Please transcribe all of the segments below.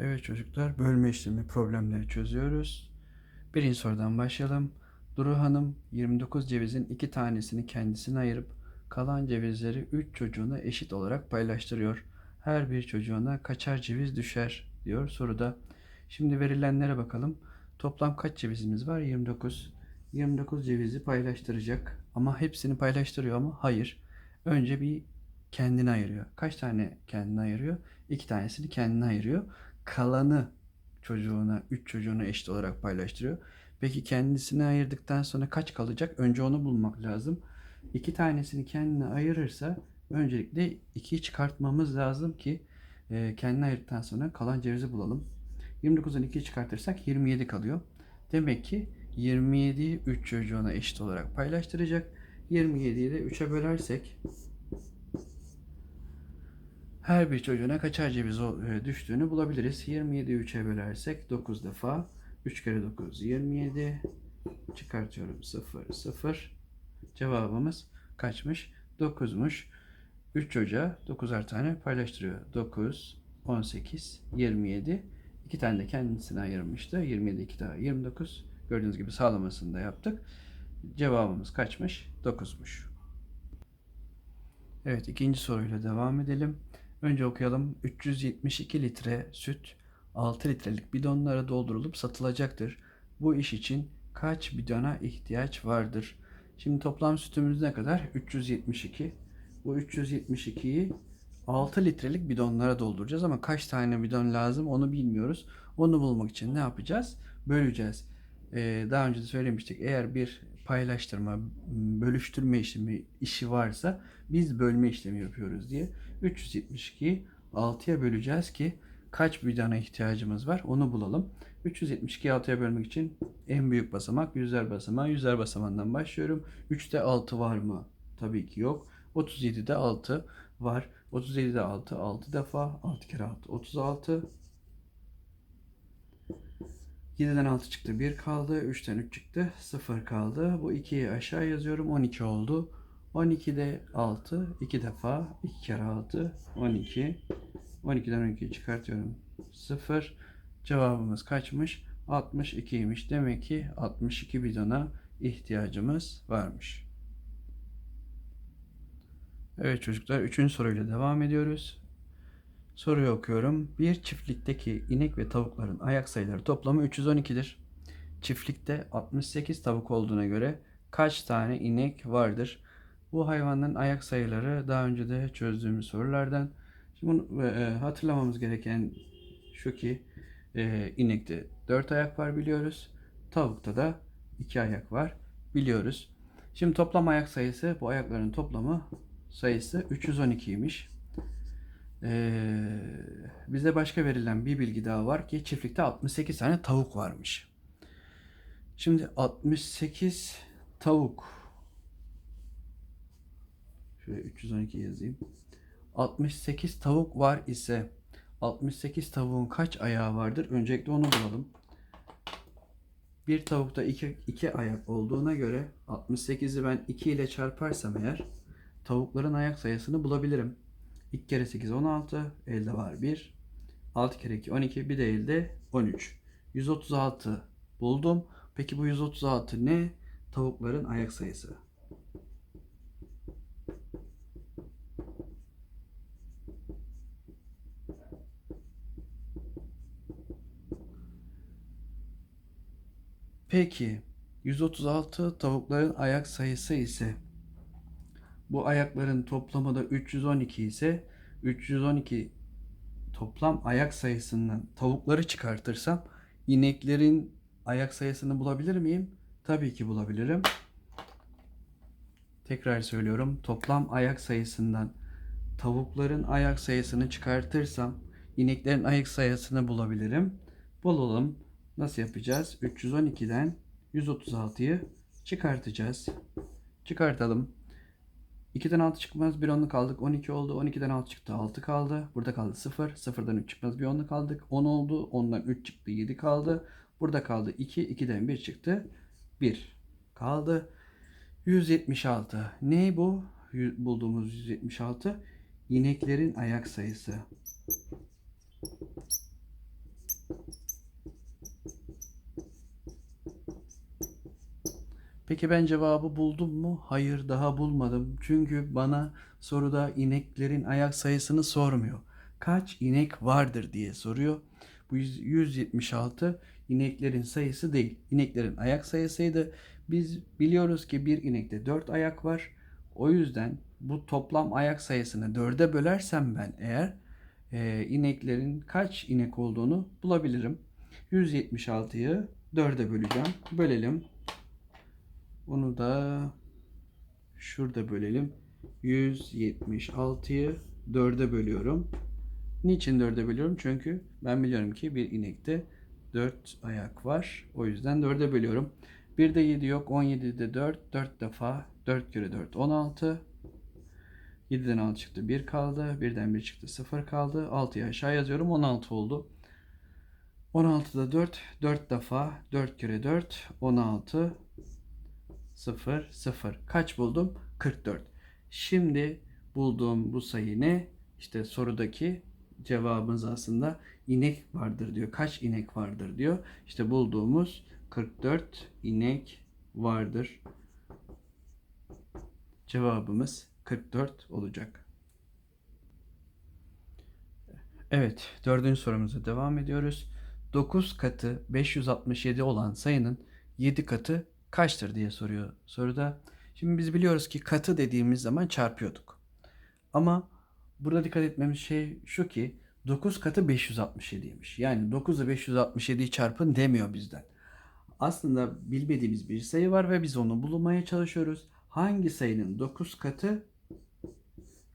Evet çocuklar, bölme işlemi problemleri çözüyoruz. Birinci sorudan başlayalım. Duru Hanım 29 cevizin iki tanesini kendisine ayırıp kalan cevizleri 3 çocuğuna eşit olarak paylaştırıyor. Her bir çocuğuna kaçar ceviz düşer diyor soruda. Şimdi verilenlere bakalım. Toplam kaç cevizimiz var? 29. 29 cevizi paylaştıracak ama hepsini paylaştırıyor mu? Hayır. Önce bir kendine ayırıyor. Kaç tane kendine ayırıyor? İki tanesini kendine ayırıyor. Kalanı çocuğuna, üç çocuğuna eşit olarak paylaştırıyor. Peki kendisine ayırdıktan sonra kaç kalacak? Önce onu bulmak lazım. İki tanesini kendine ayırırsa öncelikle ikiyi çıkartmamız lazım ki e, kendine ayırdıktan sonra kalan cevizi bulalım. 29'dan 2'yi çıkartırsak 27 kalıyor. Demek ki 27'yi 3 çocuğuna eşit olarak paylaştıracak. 27'yi de 3'e bölersek her bir çocuğuna kaçar ceviz e, düştüğünü bulabiliriz. 27'yi 3'e bölersek 9 defa 3 kere 9 27 çıkartıyorum 0 0 cevabımız kaçmış? 9'muş. 3 çocuğa 9'ar tane paylaştırıyor. 9 18 27 2 tane de kendisine ayırmıştı. 27 2 daha 29. Gördüğünüz gibi sağlamasını da yaptık. Cevabımız kaçmış? 9'muş. Evet ikinci soruyla devam edelim. Önce okuyalım. 372 litre süt 6 litrelik bidonlara doldurulup satılacaktır. Bu iş için kaç bidona ihtiyaç vardır? Şimdi toplam sütümüz ne kadar? 372. Bu 372'yi 6 litrelik bidonlara dolduracağız ama kaç tane bidon lazım onu bilmiyoruz. Onu bulmak için ne yapacağız? Böleceğiz. Ee, daha önce de söylemiştik. Eğer bir paylaştırma, bölüştürme işlemi işi varsa biz bölme işlemi yapıyoruz diye 372'yi 6'ya böleceğiz ki kaç bidona ihtiyacımız var onu bulalım. 372'yi 6'ya bölmek için en büyük basamak yüzer basamağı. Yüzer basamağından başlıyorum. 3'te 6 var mı? Tabii ki yok. 37'de 6 var. 37'de 6 6 defa 6 kere 6 36 7'den 6 çıktı 1 kaldı. 3'ten 3 çıktı 0 kaldı. Bu 2'yi aşağı yazıyorum. 12 oldu. 12'de 6 2 defa 2 kere 6 12 12'den 12'yi çıkartıyorum. 0 cevabımız kaçmış? 62'ymiş demek ki 62 bidona ihtiyacımız varmış. Evet çocuklar 3. soruyla devam ediyoruz soruyu okuyorum bir çiftlikteki inek ve tavukların ayak sayıları toplamı 312'dir çiftlikte 68 tavuk olduğuna göre kaç tane inek vardır bu hayvanların ayak sayıları daha önce de çözdüğümüz sorulardan. Şimdi bunu e, hatırlamamız gereken şu ki e, inekte 4 ayak var biliyoruz. Tavukta da 2 ayak var biliyoruz. Şimdi toplam ayak sayısı bu ayakların toplamı sayısı 312'ymiş. E, bize başka verilen bir bilgi daha var ki çiftlikte 68 tane tavuk varmış. Şimdi 68 tavuk Şöyle 312 yazayım. 68 tavuk var ise 68 tavuğun kaç ayağı vardır? Öncelikle onu bulalım. Bir tavukta 2, 2 ayak olduğuna göre 68'i ben 2 ile çarparsam eğer tavukların ayak sayısını bulabilirim. 2 kere 8 16. Elde var 1. 6 kere 2 12. Bir de elde 13. 136 buldum. Peki bu 136 ne? Tavukların ayak sayısı. Peki 136 tavukların ayak sayısı ise bu ayakların toplamı da 312 ise 312 toplam ayak sayısından tavukları çıkartırsam ineklerin ayak sayısını bulabilir miyim? Tabii ki bulabilirim. Tekrar söylüyorum. Toplam ayak sayısından tavukların ayak sayısını çıkartırsam ineklerin ayak sayısını bulabilirim. Bulalım. Nasıl yapacağız? 312'den 136'yı çıkartacağız. Çıkartalım. 2'den 6 çıkmaz bir onluk aldık. 12 oldu. 12'den 6 çıktı. 6 kaldı. Burada kaldı 0. 0'dan 3 çıkmaz bir onluk aldık. 10 oldu. 10'dan 3 çıktı. 7 kaldı. Burada kaldı 2. 2'den 1 çıktı. 1 kaldı. 176. Ne bu? Bulduğumuz 176. İneklerin ayak sayısı. Peki ben cevabı buldum mu? Hayır daha bulmadım. Çünkü bana soruda ineklerin ayak sayısını sormuyor. Kaç inek vardır diye soruyor. Bu 176 ineklerin sayısı değil. İneklerin ayak sayısıydı. Biz biliyoruz ki bir inekte 4 ayak var. O yüzden bu toplam ayak sayısını 4'e bölersem ben eğer e, ineklerin kaç inek olduğunu bulabilirim. 176'yı 4'e böleceğim. Bölelim. Onu da şurada bölelim. 176'yı 4'e bölüyorum. Niçin 4'e bölüyorum? Çünkü ben biliyorum ki bir inekte 4 ayak var. O yüzden 4'e bölüyorum. 1'de 7 yok. 17'de 4. 4 defa 4 kere 4 16. 7'den 6 çıktı 1 kaldı. 1'den 1 çıktı 0 kaldı. 6'yı aşağı yazıyorum 16 oldu. 16'da 4. 4 defa 4 kere 4 16 0 0. Kaç buldum? 44. Şimdi bulduğum bu sayı ne? İşte sorudaki cevabımız aslında inek vardır diyor. Kaç inek vardır diyor. İşte bulduğumuz 44 inek vardır. Cevabımız 44 olacak. Evet, dördüncü sorumuza devam ediyoruz. 9 katı 567 olan sayının 7 katı kaçtır diye soruyor soruda. Şimdi biz biliyoruz ki katı dediğimiz zaman çarpıyorduk. Ama burada dikkat etmemiz şey şu ki 9 katı 567'ymiş. Yani 9 ile 567'yi çarpın demiyor bizden. Aslında bilmediğimiz bir sayı var ve biz onu bulmaya çalışıyoruz. Hangi sayının 9 katı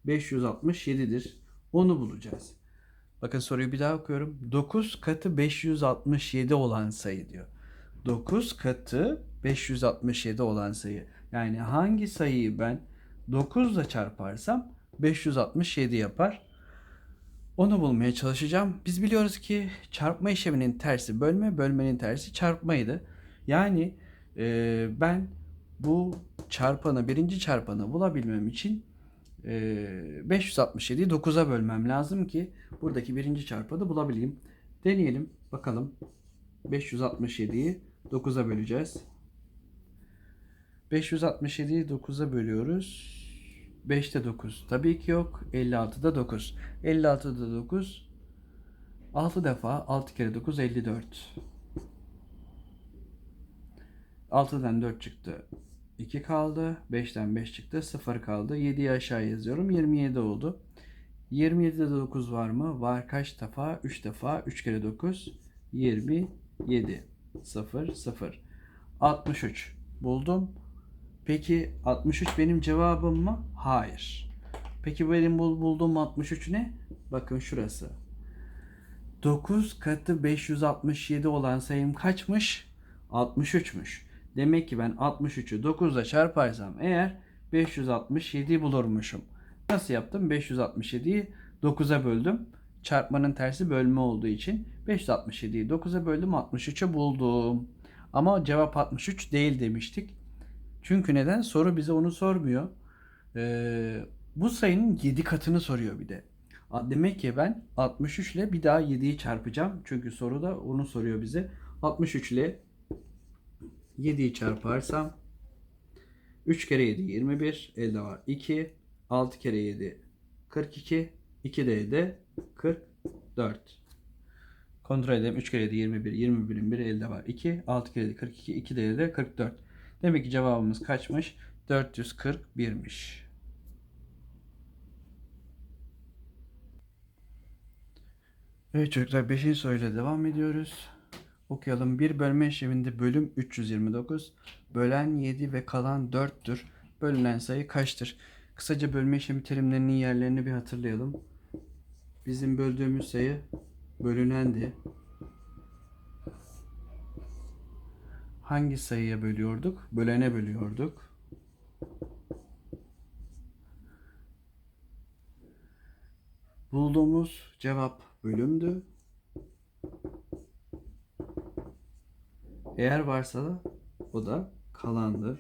567'dir? Onu bulacağız. Bakın soruyu bir daha okuyorum. 9 katı 567 olan sayı diyor. 9 katı 567 olan sayı. Yani hangi sayıyı ben 9 ile çarparsam 567 yapar. Onu bulmaya çalışacağım. Biz biliyoruz ki çarpma işleminin tersi bölme, bölmenin tersi çarpmaydı. Yani e, ben bu çarpanı, birinci çarpanı bulabilmem için e, 567'yi 9'a bölmem lazım ki buradaki birinci çarpanı bulabileyim. Deneyelim bakalım. 567'yi 9'a böleceğiz. 567'yi 9'a bölüyoruz. 5'te 9 tabii ki yok. 56'da 9. 56'da 9 6 defa 6 kere 9 54. 6'dan 4 çıktı. 2 kaldı. 5'ten 5 çıktı. 0 kaldı. 7'yi aşağı yazıyorum. 27 oldu. 27'de de 9 var mı? Var. Kaç defa? 3 defa. 3 kere 9. 27. 0 0. 63. Buldum. Peki 63 benim cevabım mı? Hayır. Peki benim bul- bulduğum 63 ne? Bakın şurası. 9 katı 567 olan sayım kaçmış? 63'müş. Demek ki ben 63'ü 9 ile çarparsam eğer 567'yi bulurmuşum. Nasıl yaptım? 567'yi 9'a böldüm. Çarpmanın tersi bölme olduğu için 567'yi 9'a böldüm 63'ü buldum. Ama cevap 63 değil demiştik. Çünkü neden? Soru bize onu sormuyor. Ee, bu sayının 7 katını soruyor bir de. Demek ki ben 63 ile bir daha 7'yi çarpacağım. Çünkü soruda onu soruyor bize. 63 ile 7'yi çarparsam 3 kere 7 21 elde var 2 6 kere 7 42 2 de 7 44 Kontrol edelim 3 kere 7 21 21'in 1 elde var 2 6 kere 7 42 2 de elde 44 Demek ki cevabımız kaçmış? 441'miş. Evet çocuklar 5. soruyla devam ediyoruz. Okuyalım. Bir bölme işleminde bölüm 329, bölen 7 ve kalan 4'tür. Bölünen sayı kaçtır? Kısaca bölme işlemi terimlerinin yerlerini bir hatırlayalım. Bizim böldüğümüz sayı bölünendi. Hangi sayıya bölüyorduk? Bölene bölüyorduk. Bulduğumuz cevap bölümdü. Eğer varsa da o da kalandı.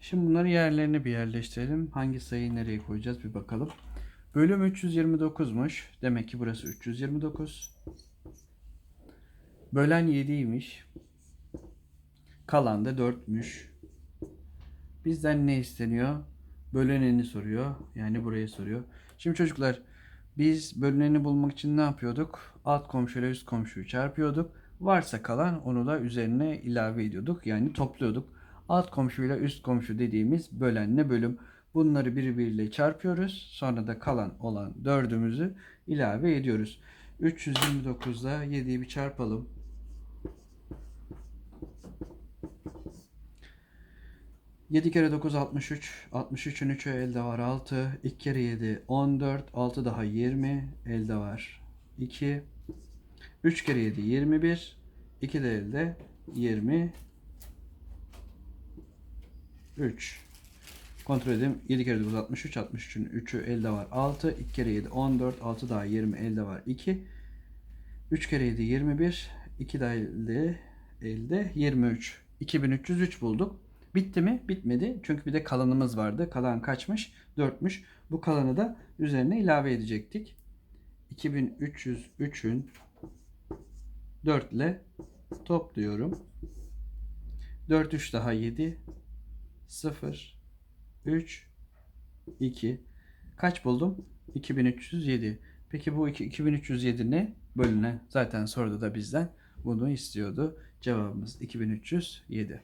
Şimdi bunları yerlerine bir yerleştirelim. Hangi sayıyı nereye koyacağız bir bakalım. Bölüm 329'muş. Demek ki burası 329. Bölen 7'ymiş. Kalan da 4'müş. Bizden ne isteniyor? Bölüneni soruyor. Yani burayı soruyor. Şimdi çocuklar biz bölüneni bulmak için ne yapıyorduk? Alt komşuyla üst komşuyu çarpıyorduk. Varsa kalan onu da üzerine ilave ediyorduk. Yani topluyorduk. Alt komşuyla üst komşu dediğimiz bölenle bölüm. Bunları birbiriyle çarpıyoruz. Sonra da kalan olan dördümüzü ilave ediyoruz. 329'da 7'yi bir çarpalım. 7 kere 9 63. 63'ün 3'ü elde var 6. 2 kere 7 14. 6 daha 20. Elde var 2. 3 kere 7 21. 2 de elde 20. 3. Kontrol edelim. 7 kere 9 63. 63'ün 3'ü elde var 6. 2 kere 7 14. 6 daha 20 elde var 2. 3 kere 7 21. 2 daha elde elde 23. 2303 bulduk. Bitti mi? Bitmedi. Çünkü bir de kalanımız vardı. Kalan kaçmış? 4'müş. Bu kalanı da üzerine ilave edecektik. 2303'ün 4 ile topluyorum. 4 3 daha 7 0 3 2 Kaç buldum? 2307. Peki bu iki- 2307 ne? Bölünen. Zaten soruda da bizden bunu istiyordu. Cevabımız 2307.